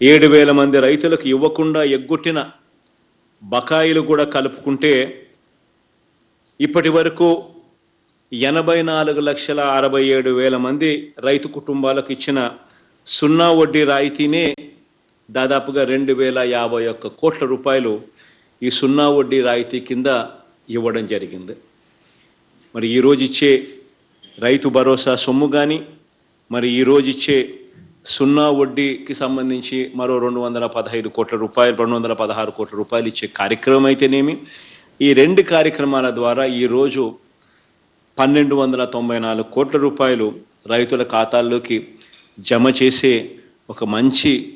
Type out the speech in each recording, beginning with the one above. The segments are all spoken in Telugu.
ఏడు వేల మంది రైతులకు ఇవ్వకుండా ఎగ్గొట్టిన బకాయిలు కూడా కలుపుకుంటే ఇప్పటి వరకు ఎనభై నాలుగు లక్షల అరవై ఏడు వేల మంది రైతు కుటుంబాలకు ఇచ్చిన సున్నా వడ్డీ రాయితీనే దాదాపుగా రెండు వేల యాభై ఒక్క కోట్ల రూపాయలు ఈ సున్నా వడ్డీ రాయితీ కింద ఇవ్వడం జరిగింది. మరి ఈరోజు ఇచ్చే రైతు భరోసా సొమ్ము కానీ మరి ఈరోజు ఇచ్చే సున్నా వడ్డీకి సంబంధించి మరో రెండు వందల పదహైదు కోట్ల రూపాయలు రెండు వందల పదహారు కోట్ల రూపాయలు ఇచ్చే కార్యక్రమం అయితేనేమి? ఈ రెండు కార్యక్రమాల ద్వారా ఈరోజు పన్నెండు వందల తొంభై నాలుగు కోట్ల రూపాయలు రైతుల ఖాతాల్లోకి జమ చేసే ఒక మంచి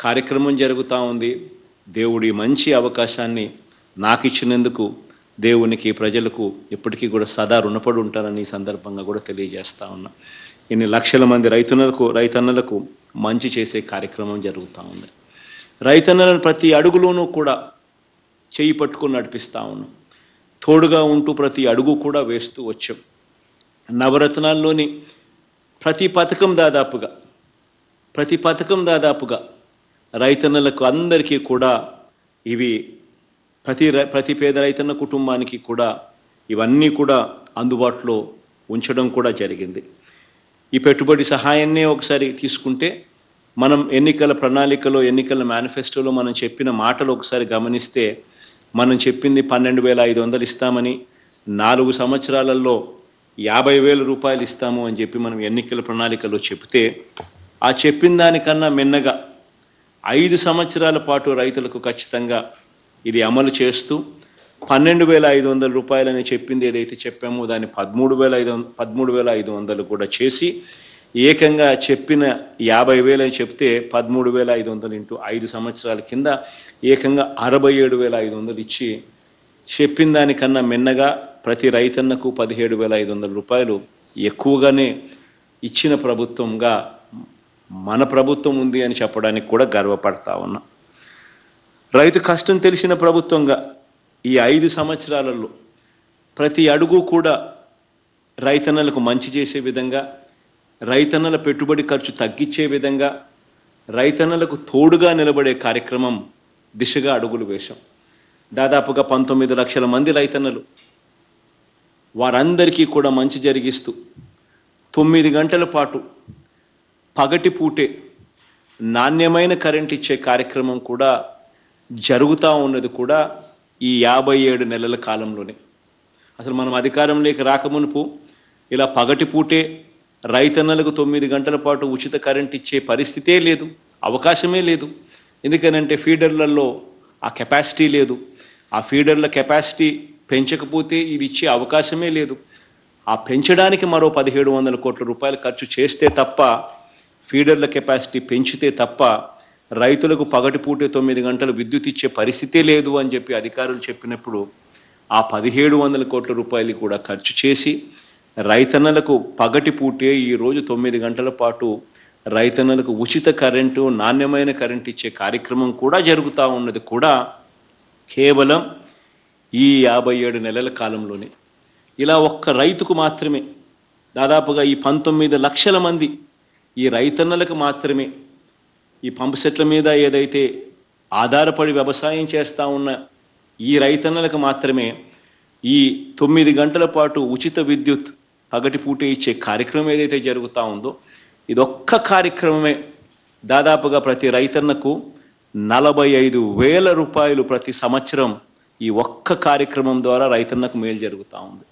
కార్యక్రమం జరుగుతూ ఉంది. దేవుడి మంచి అవకాశాన్ని నాకు ఇచ్చినందుకు దేవునికి ప్రజలకు ఎప్పటికీ కూడా సదా రుణపడి ఉంటానని ఈ సందర్భంగా కూడా తెలియజేస్తా ఉన్నా. ఇన్ని లక్షల మంది రైతులకు రైతన్నలకు మంచి చేసే కార్యక్రమం జరుగుతూ ఉంది. రైతన్నలను ప్రతి అడుగులోనూ కూడా చేయి పట్టుకుని నడిపిస్తా ఉన్నాం. తోడుగా ఉంటూ ప్రతి అడుగు కూడా వేస్తూ వచ్చాం. నవరత్నాల్లోని ప్రతి పథకం దాదాపుగా ప్రతి పథకం దాదాపుగా రైతన్నలకు అందరికీ కూడా ఇవి ప్రతి రై- ప్రతి పేద రైతన్న కుటుంబానికి కూడా ఇవన్నీ కూడా అందుబాటులో ఉంచడం కూడా జరిగింది. ఈ పెట్టుబడి సహాయాన్నే ఒకసారి తీసుకుంటే మనం ఎన్నికల ప్రణాళికలో ఎన్నికల మేనిఫెస్టోలో మనం చెప్పిన మాటలు ఒకసారి గమనిస్తే మనం చెప్పింది పన్నెండు వేల ఐదు వందలు ఇస్తామని నాలుగు సంవత్సరాలలో యాభై వేల రూపాయలు ఇస్తాము అని చెప్పి మనం ఎన్నికల ప్రణాళికలో చెప్తే ఆ చెప్పిన దానికన్నా మిన్నగా ఐదు సంవత్సరాల పాటు రైతులకు ఖచ్చితంగా ఇది అమలు చేస్తూ పన్నెండు వేల ఐదు వందల రూపాయలని చెప్పింది ఏదైతే చెప్పామో దాన్ని పదమూడు వేల ఐదు వంద పదమూడు వేల ఐదు వందలు కూడా చేసి ఏకంగా చెప్పిన యాభై వేలు అని చెప్తే పదమూడు వేల ఐదు వందలు ఇంటూ ఐదు సంవత్సరాల కింద ఏకంగా అరవై ఏడు వేల ఐదు వందలు ఇచ్చి చెప్పిన దానికన్నా మిన్నగా ప్రతి రైతన్నకు పదిహేడు వేల ఐదు వందల రూపాయలు ఎక్కువగానే ఇచ్చిన ప్రభుత్వంగా మన ప్రభుత్వం ఉంది అని చెప్పడానికి కూడా గర్వపడతా ఉన్నా. రైతు కష్టం తెలిసిన ప్రభుత్వంగా ఈ ఐదు సంవత్సరాలలో ప్రతి అడుగు కూడా రైతన్నలకు మంచి చేసే విధంగా రైతన్నల పెట్టుబడి ఖర్చు తగ్గించే విధంగా రైతన్నలకు తోడుగా నిలబడే కార్యక్రమం దిశగా అడుగులు వేశాం. దాదాపుగా పంతొమ్మిది లక్షల మంది రైతన్నలు వారందరికీ కూడా మంచి జరిగిస్తూ తొమ్మిది గంటల పాటు పగటి పూటే నాణ్యమైన కరెంట్ ఇచ్చే కార్యక్రమం కూడా జరుగుతూ ఉన్నది కూడా ఈ యాభై ఏడు నెలల కాలంలోనే. అసలు మనం అధికారంలోకి రాకమునుపు ఇలా పగటి పూటే రైతన్నలకు తొమ్మిది గంటల పాటు ఉచిత కరెంట్ ఇచ్చే పరిస్థితే లేదు అవకాశమే లేదు. ఎందుకనంటే ఫీడర్లలో ఆ కెపాసిటీ లేదు. ఆ ఫీడర్ల కెపాసిటీ పెంచకపోతే ఇది ఇచ్చే అవకాశమే లేదు. ఆ పెంచడానికి మరో పదిహేడు వందల కోట్ల రూపాయలు ఖర్చు చేస్తే తప్ప ఫీడర్ల కెపాసిటీ పెంచితే తప్ప రైతులకు పగటిపూటే తొమ్మిది గంటలు విద్యుత్ ఇచ్చే పరిస్థితే లేదు అని చెప్పి అధికారులు చెప్పినప్పుడు ఆ పదిహేడు వందల కోట్ల రూపాయలు కూడా ఖర్చు చేసి రైతన్నలకు పగటి పూటే ఈరోజు తొమ్మిది గంటల పాటు రైతన్నలకు ఉచిత కరెంటు నాణ్యమైన కరెంట్ ఇచ్చే కార్యక్రమం కూడా జరుగుతూ ఉన్నది కూడా కేవలం ఈ యాభై ఏడు నెలల కాలంలోనే. ఇలా ఒక్క రైతుకు మాత్రమే దాదాపుగా ఈ పంతొమ్మిది లక్షల మంది ఈ రైతన్నలకు మాత్రమే ఈ పంపు సెట్ల మీద ఏదైతే ఆధారపడి వ్యవసాయం చేస్తూ ఉన్న ఈ రైతన్నలకు మాత్రమే ఈ తొమ్మిది గంటల పాటు ఉచిత విద్యుత్ పగటిపూట ఇచ్చే కార్యక్రమం ఏదైతే జరుగుతూ ఉందో ఇదొక్క కార్యక్రమమే దాదాపుగా ప్రతి రైతన్నకు నలభై ఐదు వేల రూపాయలు ప్రతి సంవత్సరం ఈ ఒక్క కార్యక్రమం ద్వారా రైతన్నకు మేలు జరుగుతూ ఉంది.